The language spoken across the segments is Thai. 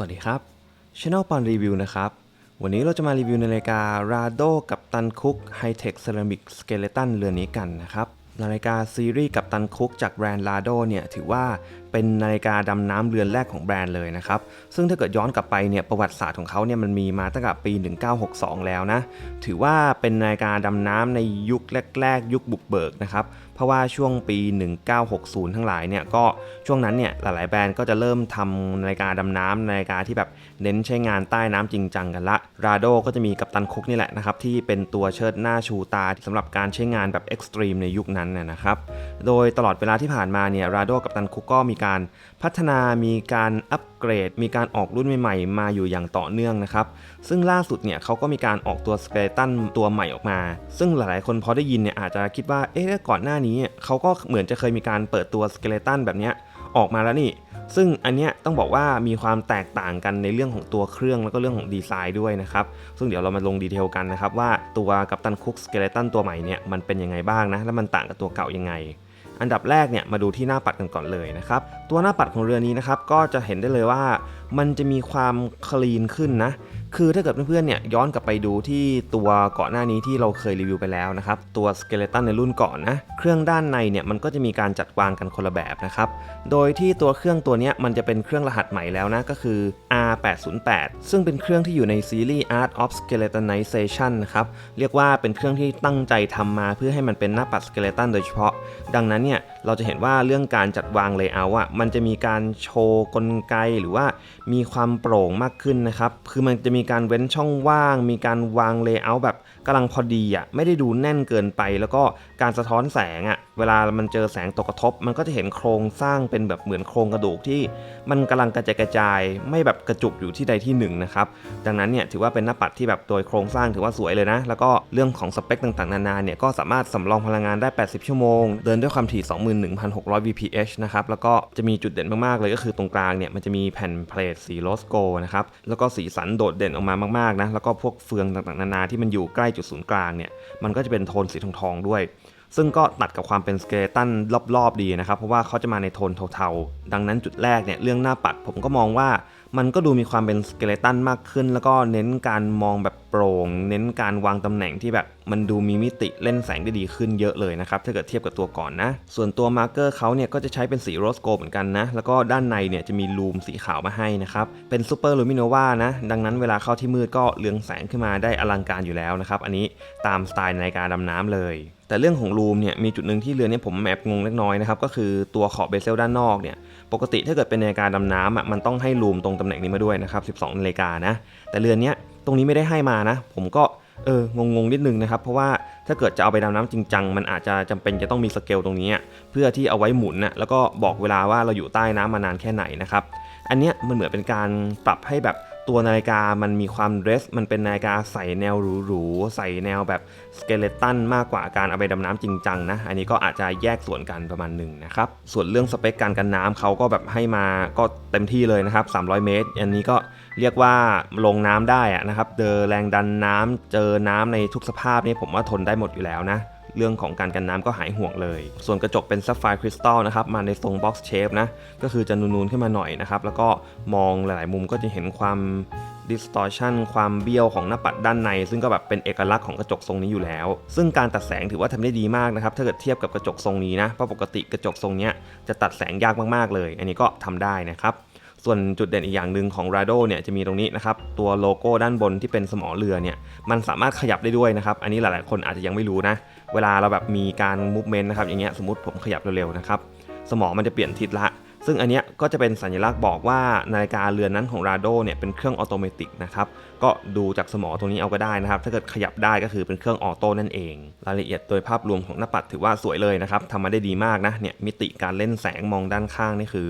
สวัสดีครับ Channel ปอนรีวิวนะครับ วันนี้เราจะมารีวิวนาฬิกา Rado กับตันคุก High-Tech Ceramic Skeleton เรือนนี้กันนะครับ นาฬิกาซีรีส์กับตันคุกจากแบรนด์ Rado เนี่ยถือว่าเป็นนาฬิกาดำน้ำเรือนแรกของแบรนด์เลยนะครับ ซึ่งถ้าเกิดย้อนกลับไปเนี่ยประวัติศาสตร์ของเขาเนี่ยมันมีมาตั้งแต่ปี 1962 แล้วนะ ถือว่าเป็นนาฬิกาดำน้ำในยุคแรก ๆ ยุคบุกเบิกนะครับ เพราะว่าช่วงปี 1960 ทั้งหลายเนี่ยก็ช่วงนั้นเนี่ยหลายๆแบรนด์ก็จะเริ่มทำนาฬิกาดำน้ำนาฬิกาที่แบบเน้นใช้งานใต้น้ำจริงจังกันละราโดก็จะมีกับตันคุกนี่แหละนะครับที่เป็นตัวเชิดหน้าชูตาสำหรับการใช้งานแบบเอ็กซ์ตรีมในยุคนั้นนะนะครับโดยตลอดเวลาที่ผ่านมาเนี่ยราโดกับตันคุกก็มีการพัฒนามีการอัปเกรด มีการออกรุ่นใหม่ๆ มาอยู่อย่างต่อเนื่องนะครับซึ่งล่าสุดเนี่ยเขาก็มีการออกตัวสเกเลตันตัวใหม่ออกมา ซึ่งหลายๆคนพอได้ยินเนี่ยอาจจะคิดว่า เอ๊ะก่อนหน้านี้เขาก็เหมือนจะเคยมีการเปิดตัวสเกเลตันแบบเนี้ยออกมาแล้วนี่ ซึ่งอันเนี้ยต้องบอกว่ามีความแตกต่างกันในเรื่องของตัวเครื่องแล้วก็เรื่องของดีไซน์ด้วยนะครับ ซึ่งเดี๋ยวเรามาลงดีเทลกันนะครับว่าตัวกัปตันคุกสเกเลตันตัวใหม่เนี่ยมันเป็นยังไงบ้างนะ แล้วมันต่างกับตัวเก่ายังไงอันดับแรกเนี่ยมาดูที่หน้าปัดกันก่อนเลยนะครับ ตัวหน้าปัดของเรือนี้นะครับก็จะเห็นได้เลยว่า มันจะมีความคลีนขึ้นนะ คือถ้าเกิดเพื่อนๆเนี่ยย้อนกลับไปดูที่ตัวเก่อนหน้านี้ที่เราเคยรีวิวไปแล้วนะครับตัวสเกเลตันในรุ่นก่อนนะเครื่องด้านในเนี่ยมันก็จะมีการจัดวางกันคนละแบบนะครับโดยที่ตัวเครื่องตัวนี้มันจะเป็นเครื่องรหัสใหม่แล้วนะก็คือ R808 ซึ่งเป็นเครื่องที่อยู่ในซีรีส์ Art of Skeletonization นะครับเรียกว่าเป็นเครื่องที่ตั้งใจทำมาเพื่อให้มันเป็นหน้าปัดสเกเลตันโดยเฉพาะ ดังนั้นเนี่ย เราจะเห็นว่าเรื่องการจัดวางเลเยอร์อะมันจะมีการโชว์กลไกหรือว่ามีความโปร่งมากขึ้นนะครับ คือมันจะมีการเว้นช่องว่าง มีการวางเลเยอร์แบบ กำลังพอดีอะไม่ได้ดูแน่นเกินไป แล้วก็การสะท้อนแสงอะเวลามันเจอแสงตกกระทบ มันก็จะเห็นโครงสร้างเป็นแบบเหมือนโครงกระดูกที่ มันกำลังกระจายกระจาย ไม่แบบกระจุกอยู่ที่ใดที่หนึ่งนะครับดังนั้นเนี่ยถือว่าเป็นหน้าปัดที่แบบโดยโครงสร้างถือว่าสวยเลยนะ แล้วก็เรื่องของสเปคต่างๆ นานาเนี่ยก็สามารถสำรองพลังงานได้ 80 ชั่วโมง เดินด้วยความถี่ 21,600 VPH นะครับแล้วก็จะมีจุดเด่นมากๆเลยก็คือตรงกลางเนี่ยมันจะมีแผ่นเพลทสีโรสโกนะครับแล้วก็สีสันโดดเด่นออกมามากๆนะแล้วก็พวกเฟืองต่างๆนานาที่มันอยู่ใกล้จุดศูนย์กลางเนี่ยมันก็จะเป็นโทนสีทองๆด้วย ซึ่งก็ตัดกับความเป็นสเกเลตันรอบๆดีนะครับ เพราะว่าเขาจะมาในโทนเทาๆ ดังนั้นจุดแรกเนี่ยเรื่องหน้าปัดผมก็มองว่ามันก็ดูมีความเป็นสเกเลตันมากขึ้น แล้วก็เน้นการมองแบบโปร่ง เน้นการวางตำแหน่งที่แบบมันดูมีมิติเล่นแสงได้ดีขึ้นเยอะเลยนะครับ ถ้าเกิดเทียบกับตัวก่อนนะ ส่วนตัวมาร์กเกอร์เขาเนี่ยก็จะใช้เป็นสีโรสโกเหมือนกันนะ แล้วก็ด้านในเนี่ยจะมีลูมสีขาวมาให้นะครับ เป็นซูเปอร์ลูมิโนวานะ ดังนั้นเวลาเข้าที่มืดก็เรืองแสงขึ้นมาได้อลังการอยู่แล้วนะครับ อันนี้ตามสไตล์นาฬิกาดำน้ำเลย แต่เรื่องของรูมเนี่ยมีจุดหนึ่งที่เรือเนี่ยผมแอบงงเล็กน้อยนะครับก็คือตัวขอบเบเซลด้านนอกเนี่ยปกติถ้าเกิดเป็นนาฬิกาดำน้ำอะมันต้องให้รูมตรงตำแหน่งนี้มาด้วยนะครับ12นาฬิกานะแต่เรือนเนี้ยตรงนี้ไม่ได้ให้มานะ ผมก็เอองงๆนิดนึงนะครับ เพราะว่าถ้าเกิดจะเอาไปดำน้ำจริงจังมันอาจจะจำเป็นจะต้องมีสเกลตรงนี้ เพื่อที่เอาไว้หมุนนะแล้วก็บอกเวลาว่าเราอยู่ใต้น้ำมานานแค่ไหนนะครับ อันเนี้ยมันเหมือนเป็นการปรับให้แบบ ตัวนาฬิกามันมีความเดรส มันเป็นนาฬิกาใส่แนวหรูๆใส่แนวแบบสเกเลตันมากกว่าการเอาไปดำน้ำจริงจังนะ อันนี้ก็อาจจะแยกส่วนกันประมาณหนึ่งนะครับ ส่วนเรื่องสเปคการกันน้ำเขาก็แบบให้มาก็เต็มที่เลยนะครับ 300 เมตร อันนี้ก็เรียกว่าลงน้ำได้ะนะครับ เจอแรงดันน้ำเจอน้ำในทุกสภาพนี่ผมว่าทนได้หมดอยู่แล้วนะ เรื่องของการกันน้ำก็หายห่วงเลย ส่วนกระจกเป็นซัฟไฟร์คริสตัลนะครับ มาในทรงบ็อกซ์เชฟนะ ก็คือจะนูนๆขึ้นมาหน่อยนะครับ แล้วก็มองหลายๆ มุมก็จะเห็นความ distortion ความเบี้ยวของหน้าปัดด้านใน ซึ่งก็แบบเป็นเอกลักษณ์ของกระจกทรงนี้อยู่แล้ว ซึ่งการตัดแสงถือว่าทำได้ดีมากนะครับ ถ้าเกิดเทียบกับกระจกทรงนี้นะ เพราะปกติกระจกทรงนี้จะตัดแสงยากมากๆเลย อันนี้ก็ทำได้นะครับ ส่วนจุดเด่นอีกอย่างหนึ่งของ Rado เนี่ยจะมีตรงนี้นะครับ ตัวโลโก้ด้านบนที่เป็นสมอเรือเนี่ยมันสามารถขยับได้ด้วยนะครับ อันนี้หลายๆ คนอาจจะยังไม่รู้นะ เวลาเราแบบมีการ movement นะครับอย่างเงี้ยสมมติผมขยับเร็วๆนะครับสมอมันจะเปลี่ยนทิศละ ซึ่งอันเนี้ยก็จะเป็นสัญลักษณ์บอกว่านาฬิกาเรือนนั้นของ Rado เนี่ยเป็นเครื่องออโตเมติกนะครับก็ดูจากสมอตรงนี้เอาก็ได้นะครับ ถ้าเกิดขยับได้ก็คือเป็นเครื่องออโต้นั่นเอง รายละเอียดโดยภาพรวมของหน้าปัดถือว่าสวยเลยนะครับทำมาได้ดีมากนะเนี่ยมิติการเล่นแสงมองด้านข้างนี่คือ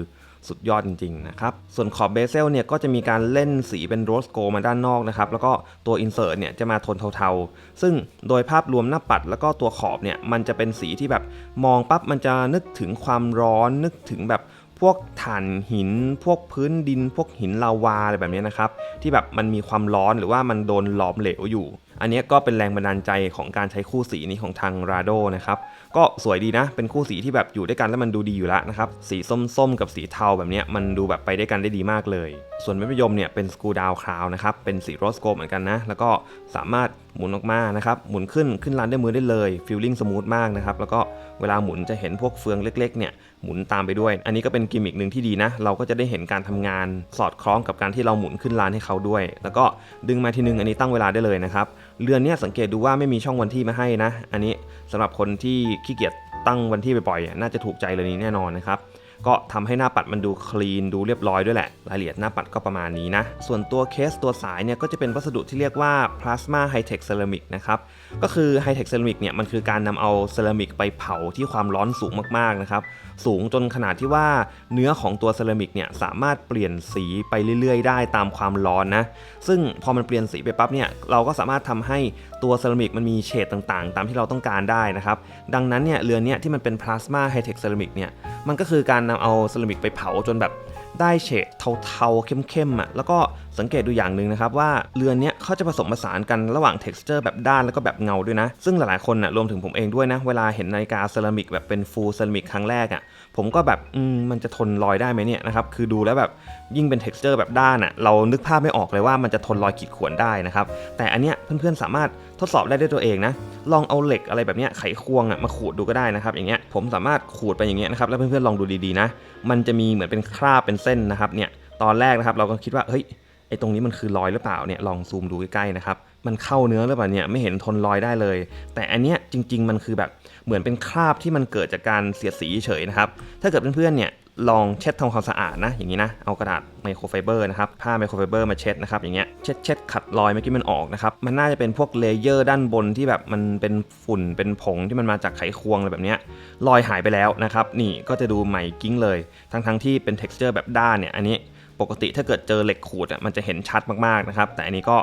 สุดยอดจริงๆนะครับ ส่วนขอบเบเซลเนี่ยก็จะมีการเล่นสีเป็นโรสโกมาด้านนอกนะครับ แล้วก็ตัวอินเสิร์ตเนี่ยจะมาโทนเทาๆ ซึ่งโดยภาพรวมหน้าปัดแล้วก็ตัวขอบเนี่ยมันจะเป็นสีที่แบบมองปั๊บมันจะนึกถึงความร้อนนึกถึงแบบพวกถ่านหิน พวกพื้นดิน พวกหินลาวาอะไรแบบนี้นะครับ ที่แบบมันมีความร้อนหรือว่ามันโดนหลอมเหลวอยู่ อันนี้ก็เป็นแรงบันดาลใจของการใช้คู่สีนี้ของทาง Rado นะครับก็สวยดีนะ เป็นคู่สีที่แบบอยู่ด้วยกันแล้วมันดูดีอยู่แล้วนะครับสีส้มๆ กับสีเทาแบบนี้มันดูแบบไปได้วยกันได้ดีมากเลย ส่วนเม็ดมะยมเนี่ยเป็นสกูดาวคราวนะครับเป็นสีโรสโกเหมือนกันนะแล้วก็สามารถหมุนออกมานะครับหมุนขึ้นขึ้นลานด้วยมือได้เลยฟีลลิ่งสมูทมากนะครับแล้วก็เวลาหมุนจะเห็นพวกเฟืองเล็กๆเนี่ยหมุนตามไปด้วย อันนี้ก็เป็นกิมมิคหนึ่งที่ดีนะ เราก็จะได้เห็นการทำงานสอดคล้องกับการที่เราหมุนขึ้นลานให้เขาด้วย แล้วก็ดึงมาทีนึงอันนี้ตั้งเวลาได้เลยนะครับ เรือนเนี้ยสังเกตดูว่าไม่มีช่องวันที่มาให้นะ อันนี้สำหรับคนที่ขี้เกียจตั้งวันที่บ่อยๆอะน่าจะถูกใจเรือนนี้แน่นอนนะครับ ก็ทำให้หน้าปัดมันดูคลีนดูเรียบร้อยด้วยแหละ รายละเอียดหน้าปัดก็ประมาณนี้นะ ส่วนตัวเคสตัวสายเนี่ยก็จะเป็นวัสดุที่เรียกว่า plasma high tech ceramic นะครับก็คือ high tech ceramic เนี่ยมันคือการนำเอาเซรามิกไปเผาที่ความร้อนสูงมากๆนะครับสูงจนขนาดที่ว่าเนื้อของตัวเซรามิกเนี่ยสามารถเปลี่ยนสีไปเรื่อย ๆ ได้ตามความร้อนนะซึ่งพอมันเปลี่ยนสีไปปั๊บเนี่ยเราก็สามารถทำให้ตัวเซรามิกมันมีเฉดต่างๆ ตามที่เราต้องการได้นะครับดังนั้นเนี่ยเรือนเนี้ยที่มันเป็นพลาสมาไฮเทคเซรามิกเนี่ยมันก็คือการนำเอาเซรามิกไปเผาจนแบบได้เฉดเทาๆเข้มๆอะแล้วก็สังเกตดูอย่างหนึ่งนะครับว่าเรือนเนี้ยเขาจะผสมผสานกันระหว่าง texture แบบด้านแล้วก็แบบเงาด้วยนะ ซึ่งหลายๆคนน่ะรวมถึงผมเองด้วยนะ เวลาเห็นนาฬิกาเซรามิกแบบเป็นฟูลเซรามิกครั้งแรกอะผมก็แบบอืมมันจะทนรอยได้ไหมเนี่ยนะครับคือดูแล้วแบบยิ่งเป็น texture แบบด้านอะเรานึกภาพไม่ออกเลยว่ามันจะทนรอยขีดข่วนได้นะครับแต่อันเนี้ย เพื่อนๆสามารถทดสอบได้ด้วยตัวเองนะ ลองเอาเหล็กอะไรแบบเนี้ยไขควงอะมาขูดดูก็ได้นะครับ อย่างเงี้ยผมสามารถขูดไปอย่างเงี้ยนะครับแล้วเพื่อนๆลองดูดีๆนะ มันจะมีเหมือนเป็นคราบเป็นเส้นนะครับเนี่ยตอนแรกนะครับเราก็คิดว่าเฮ้ยไอ้ตรงนี้มันคือรอยหรือเปล่าเนี่ยลองซูมดูใกล้ๆนะครับมันเข้าเนื้อหรือเปล่าเนี่ยไม่เห็นทนรอยได้เลย แต่อันเนี้ยจริง ๆ มันคือแบบเหมือนเป็นคราบที่มันเกิดจากการเสียดสีเฉยนะครับถ้าเกิดเพื่อนๆเนี่ย ลองเช็ดทำความสะอาดนะอย่างนี้นะเอากระดาษไมโครไฟเบอร์นะครับผ้าไมโครไฟเบอร์มาเช็ดนะครับอย่างเงี้ยเช็ดเช็ดขัดรอยเมื่อกี้มันออกนะครับมันน่าจะเป็นพวกเลเยอร์ด้านบนที่แบบมันเป็นฝุ่นเป็นผงที่มันมาจากไขควงอะไรแบบเนี้ยรอยหายไปแล้วนะครับนี่ก็จะดูใหม่กิ้งเลย ทั้งๆที่เป็น t e x t อร์แบบด้านเนี่ยอันนี้ปกติถ้าเกิดเจอเหล็กขูดอะมันจะเห็นชัดมากๆนะครับแต่อันนี้ก็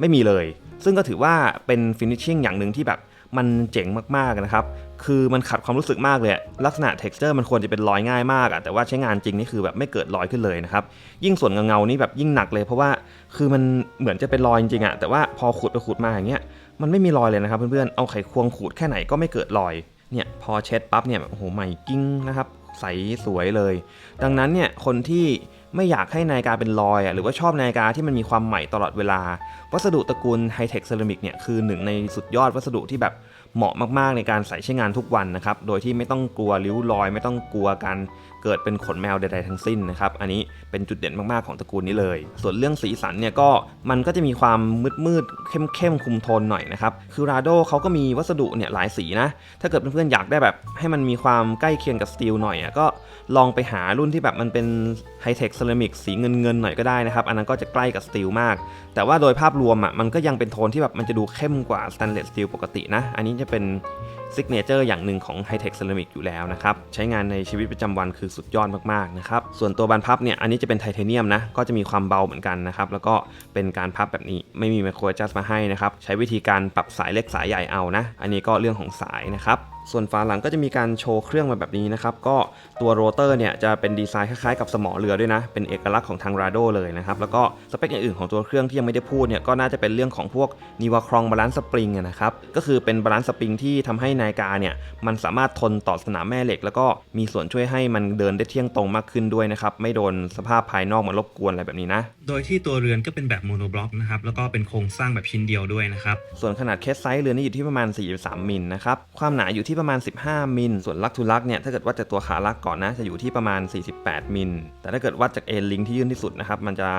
ไม่มีเลย ซึ่งก็ถือว่าเป็นฟินิชชิ่งอย่างหนึ่งที่แบบมันเจ๋งมากๆนะครับ คือมันขัดความรู้สึกมากเลย ลักษณะ texture มันควรจะเป็นรอยง่ายมากอะแต่ว่าใช้งานจริงนี่คือแบบไม่เกิดรอยขึ้นเลยนะครับ ยิ่งส่วนเงาๆนี่แบบยิ่งหนักเลย เพราะว่าคือมันเหมือนจะเป็นรอยจริงอะแต่ว่าพอขูดไปขูดมาอย่างเงี้ย มันไม่มีรอยเลยนะครับเพื่อนๆ เอาไขควงขูดแค่ไหนก็ไม่เกิดรอย เนี่ยพอเช็ดปั๊บเนี่ยโอ้โหใหม่กิ้งนะครับ ใสสวยเลย ดังนั้นเนี่ยคนที่ไม่อยากให้นาฬิกาเป็นรอยอะหรือว่าชอบนาฬิกาที่มันมีความใหม่ตลอดเวลา วัสดุตระกูลไฮเทคเซรามิกเนี่ยคือหนึ่งในสุดยอดวัสดุที่แบบ เหมาะมากๆในการใส่ใช้งานทุกวันนะครับ โดยที่ไม่ต้องกลัวริ้วรอย ไม่ต้องกลัวการ เกิดเป็นขนแมวใดๆทั้งสิ้นนะครับ อันนี้เป็นจุดเด่นมากๆของตระกูลนี้เลย ส่วนเรื่องสีสันเนี่ยก็มันก็จะมีความมืดๆเข้มๆคุมโทนหน่อยนะครับ คือราโดเขาก็มีวัสดุเนี่ยหลายสีนะ ถ้าเกิดเพื่อนๆอยากได้แบบให้มันมีความใกล้เคียงกับสตีลหน่อยอะก็ลองไปหารุ่นที่แบบมันเป็นไฮเทคเซรามิกสีเงินๆหน่อยก็ได้นะครับ อันนั้นก็จะใกล้กับสตีลมาก แต่ว่าโดยภาพรวมอะมันก็ยังเป็นโทนที่แบบมันจะดูเข้มกว่าสแตนเลสสตีลปกตินะ อันนี้จะเป็น ซิกเนเจอร์อย่างหนึ่งของไฮเทคเซรามิกอยู่แล้วนะครับ ใช้งานในชีวิตประจำวันคือสุดยอดมากๆนะครับ ส่วนตัวบานพับเนี่ยอันนี้จะเป็นไทเทเนียมนะ ก็จะมีความเบาเหมือนกันนะครับ แล้วก็เป็นการพับแบบนี้ไม่มีไมโครจัสมาให้นะครับ ใช้วิธีการปรับสายเล็กสายใหญ่เอานะ อันนี้ก็เรื่องของสายนะครับ ส่วนฝาหลังก็จะมีการโชว์เครื่องมาแบบนี้นะครับ ก็ตัวโรเตอร์เนี่ยจะเป็นดีไซน์คล้ายๆกับสมอเรือด้วยนะ เป็นเอกลักษณ์ของทาง Rado เลยนะครับ แล้วก็สเปคอย่างอื่นของตัวเครื่องที่ยังไม่ได้พูดเนี่ยก็น่าจะเป็นเรื่องของพวกนิวาครองบาลานซ์สปริงนะครับ ก็คือเป็นบาลานซ์สปริงที่ทำให้นาฬิกาเนี่ยมันสามารถทนต่อสนามแม่เหล็ก แล้วก็มีส่วนช่วยให้มันเดินได้เที่ยงตรงมากขึ้นด้วยนะครับ ไม่โดนสภาพภายนอกมารบกวนอะไรแบบนี้นะ โดยที่ตัวเรือนก็เป็นแบบโมโนบล็อกนะครับ แล้วก็เป็นโครงสร้างแบบชิ้นเดียวด้วยนะครับ ส่วนขนาดเคสไซส์เรือนนี่อยู่ที่ประมาณ 43มิลนะครับ ความหนาอยู่ที่ประมาณ 15 มิล ส่วนลักทูลักเนี่ยถ้าเกิดวัดจากตัวขาลักก่อนนะจะอยู่ที่ประมาณ 48 มิล แต่ถ้าเกิดวัดจากเอ็นลิงที่ยื่นที่สุดนะครับมันจะ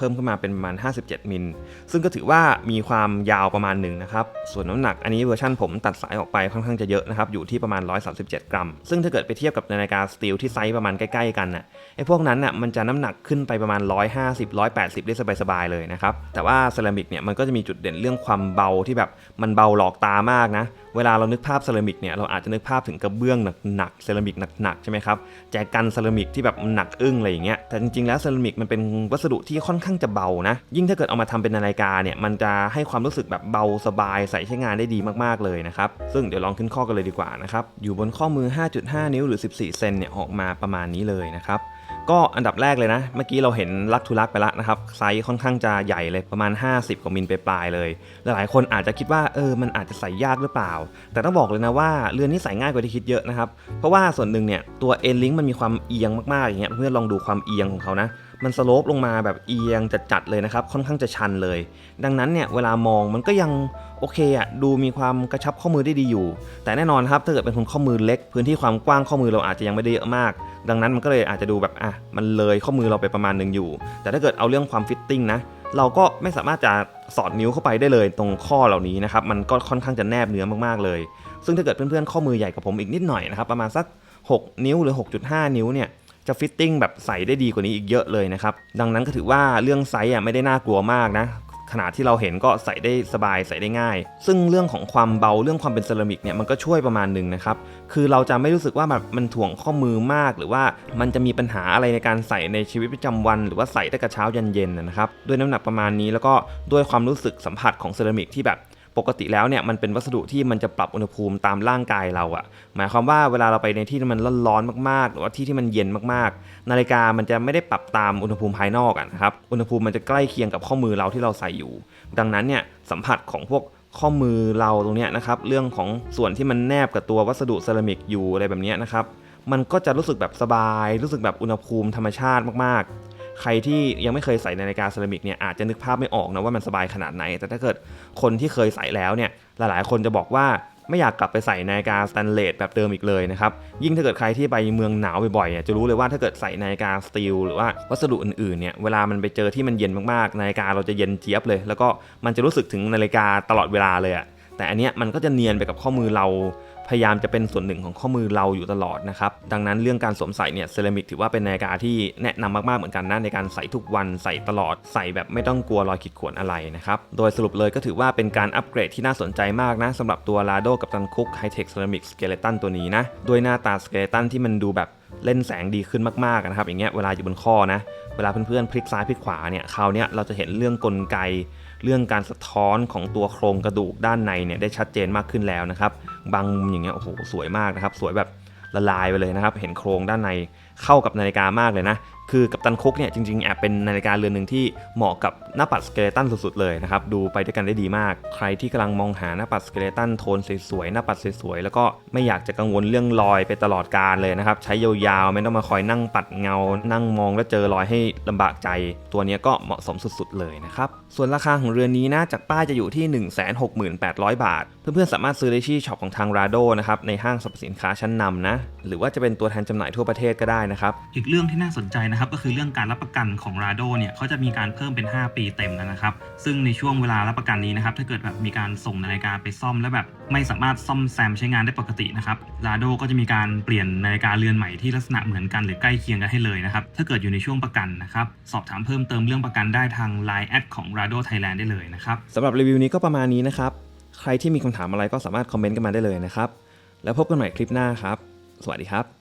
เพิ่มขึ้นมาเป็นประมาณ 57 มิล ซึ่งก็ถือว่ามีความยาวประมาณหนึ่งนะครับ ส่วนน้ำหนักอันนี้เวอร์ชันผมตัดสายออกไปค่อนข้างจะเยอะนะครับ อยู่ที่ประมาณ 137 กรัม ซึ่งถ้าเกิดไปเทียบกับนาฬิกาสตีลที่ไซส์ประมาณใกล้ๆกันน่ะ ไอ้พวกนั้นน่ะมันจะน้ำหนักขึ้นไปประมาณ 150 180 ได้สบายๆเลยนะครับ แต่ว่าเซรามิกเนี่ยมันก็จะมีจุดเด่นเรื่องความเบาที่แบบมันเบาหลอกตามากนะเวลาเรานึกภาพเซรามิกเนี่ยเราอาจจะนึกภาพถึงกระเบื้องหนักๆเซรามิกหนักๆใช่ไหมครับแจกันเซรามิกที่แบบหนักอึ้งอะไรอย่างเงี้ยแต่จริงๆแล้วเซรามิกมันเป็นวัสดุที่ค่อนข้างจะเบานะ ยิ่งถ้าเกิดเอามาทำเป็นนาฬิกาเนี่ยมันจะให้ความรู้สึกแบบเบาสบายใส่ใช้งานได้ดีมากๆเลยนะครับซึ่งเดี๋ยวลองขึ้นข้อกันเลยดีกว่านะครับอยู่บนข้อมือ 5.5 นิ้วหรือ 14 เซนเนี่ยออกมาประมาณนี้เลยนะครับ ก็อันดับแรกเลยนะ เมื่อกี้เราเห็นลักทุลักไปแล้วนะครับ ไซส์ค่อนข้างจะใหญ่เลยประมาณ 50 กว่ามิลไปปลายเลย หลายๆคนอาจจะคิดว่าเออมันอาจจะใส่ยากหรือเปล่า แต่ต้องบอกเลยนะว่าเรือนนี้ใส่ง่ายกว่าที่คิดเยอะนะครับ เพราะว่าส่วนหนึ่งเนี่ยตัวเอ็นลิงมันมีความเอียงมากๆอย่างเงี้ยเพื่อนลองดูความเอียงของเขานะ มันสโลปลงมาแบบเอียงจัดๆเลยนะครับ ค่อนข้างจะชันเลย ดังนั้นเนี่ยเวลามองมันก็ยังโอเคอะดูมีความกระชับข้อมือได้ดีอยู่ แต่แน่นอนครับถ้าเกิดเป็นคนข้อมือเล็ก พื้นที่ความกว้างข้อมือเราอาจจะยังไม่ได้เยอะมาก ดังนั้นมันก็เลยอาจจะดูแบบอะมันเลยข้อมือเราไปประมาณหนึ่งอยู่ แต่ถ้าเกิดเอาเรื่องความฟิตติ้งนะเราก็ไม่สามารถจะสอดนิ้วเข้าไปได้เลยตรงข้อเหล่านี้นะครับมันก็ค่อนข้างจะแนบเนื้อมากๆเลย ซึ่งถ้าเกิดเพื่อนๆข้อมือใหญ่กว่าผมอีกนิดหน่อยนะครับประมาณสัก 6 นิ้วหรือ 6.5 นิ้วเนี่ย จะฟิตติ้งแบบใส่ได้ดีกว่านี้อีกเยอะเลยนะครับ ดังนั้นก็ถือว่าเรื่องไซส์อะไม่ได้น่ากลัวมากนะขนาดที่เราเห็นก็ใส่ได้สบายใส่ได้ง่าย ซึ่งเรื่องของความเบาเรื่องความเป็นเซรามิกเนี่ยมันก็ช่วยประมาณหนึ่งนะครับ คือเราจะไม่รู้สึกว่าแบบมันถ่วงข้อมือมากหรือว่ามันจะมีปัญหาอะไรในการใส่ในชีวิตประจำวัน หรือว่าใส่ตั้งแต่เช้ายันเย็นนะนะครับ ด้วยน้ำหนักประมาณนี้แล้วก็ด้วยความรู้สึกสัมผัสของเซรามิกที่แบบ ปกติแล้วเนี่ยมันเป็นวัสดุที่มันจะปรับอุณหภูมิตามร่างกายเราอะหมายความว่าเวลาเราไปในที่ที่มันร้อนๆมากๆ หรือว่าที่ที่มันเย็นมากๆ นาฬิกามันจะไม่ได้ปรับตามอุณหภูมิภายนอกอะนะครับอุณหภูมิมันจะใกล้เคียงกับข้อมือเราที่เราใส่อยู่ ดังนั้นเนี่ยสัมผัสของพวกข้อมือเราตรงเนี้ยนะครับเรื่องของส่วนที่มันแนบกับตัววัสดุเซรามิกอยู่อะไรแบบเนี้ยนะครับมันก็จะรู้สึกแบบสบาย รู้สึกแบบอุณหภูมิธรรมชาติมากๆ ใครที่ยังไม่เคยใส่นาฬิกาเซรามิกเนี่ยอาจจะนึกภาพไม่ออกนะว่ามันสบายขนาดไหน แต่ถ้าเกิดคนที่เคยใส่แล้วเนี่ยหลายๆ คนจะบอกว่าไม่อยากกลับไปใส่นาฬิกาสแตนเลสแบบเดิมอีกเลยนะครับ ยิ่งถ้าเกิดใครที่ไปเมืองหนาวบ่อยๆเนี่ยจะรู้เลยว่าถ้าเกิดใส่นาฬิกาสตีลหรือว่าวัสดุอื่นๆเนี่ยเวลามันไปเจอที่มันเย็นมากๆนาฬิกาเราจะเย็นเจี๊ยบเลย แล้วก็มันจะรู้สึกถึงนาฬิกาตลอดเวลาเลยอะแต่อันเนี้ยมันก็จะเนียนไปกับข้อมือเรา พยายามจะเป็นส่วนหนึ่งของข้อมือเราอยู่ตลอดนะครับ ดังนั้นเรื่องการสวมใส่เนี่ยเซรามิกถือว่าเป็นนาฬิกาที่แนะนำมากๆเหมือนกันนะในการใส่ทุกวันใส่ตลอดใส่แบบไม่ต้องกลัวรอยขีดข่วนอะไรนะครับ โดยสรุปเลยก็ถือว่าเป็นการอัปเกรดที่น่าสนใจมากนะสำหรับตัวลาโดกับตันคุกไฮเทคเซรามิกสเกเลตันตัวนี้นะด้วยหน้าตาสเกเลตันที่มันดูแบบเล่นแสงดีขึ้นมากๆนะครับ อย่างเงี้ยเวลาอยู่บนข้อนะเวลาเพื่อนๆพลิกซ้ายพลิกขวาเนี่ยคราวเนี้ยเราจะเห็นเรื่องกลไก เรื่องการสะท้อนของตัวโครงกระดูกด้านในเนี่ยได้ชัดเจนมากขึ้นแล้วนะครับ บางมุมอย่างเงี้ยโอ้โหสวยมากนะครับ สวยแบบละลายไปเลยนะครับ เห็นโครงด้านในเข้ากับนาฬิกามากเลยนะ คือกับตันคุกเนี่ยจริงๆแอบเป็นนาฬิกาเรือนหนึ่งที่เหมาะกับหน้าปัดสเกเลตันสุดๆเลยนะครับ ดูไปด้วยกันได้ดีมาก ใครที่กำลังมองหาหน้าปัดสเกเลตันโทนสวยๆหน้าปัดสวยๆแล้วก็ไม่อยากจะกังวลเรื่องรอยไปตลอดการเลยนะครับ ใช้ยาวๆ ไม่ต้องมาคอยนั่งปัดเงา นั่งมองแล้วเจอรอยให้ลำบากใจ ตัวนี้ก็เหมาะสมสุดๆเลยนะครับส่วนราคาของเรือนนี้นะจากป้ายจะอยู่ที่ 168,000 บาท เพื่อนๆสามารถซื้อได้ที่ช็อปของทาง Rado นะครับในห้างสรรพสินค้าชั้นนำนะหรือว่าจะเป็นตัวแทนจำหน่ายทั่วประเทศก็ได้นะครับอีกเรื่องที่น่าสนใจนะครับก็คือเรื่องการรับประกันของ Rado เนี่ยเขาจะมีการเพิ่มเป็น 5 ปีเต็มแล้วนะครับ ซึ่งในช่วงเวลารับประกันนี้นะครับถ้าเกิดแบบมีการส่งนาฬิกาไปซ่อมแล้วแบบไม่สามารถซ่อมแซมใช้งานได้ปกตินะครับ Rado ก็จะมีการเปลี่ยนนาฬิกาเรือนใหม่ที่ลักษณะเหมือนกันหรือใกล้เคียงกันให้เลยนะครับถ้าเกิดอยู่ในช่วงประกันนะครับสอบถามเพิ่มเติมเรื่องประกันได้ทาง Line แอดของ Rado Thailand ได้เลยนะครับสำหรับรีวิวนี้ก็ประมาณนี้นะครับใครที่มีคำถามอะไรก็สามารถคอมเมนต์กันมาได้เลยนะครับแล้วพบกันใหม่คลิปหน้าครับ สวัสดีครับ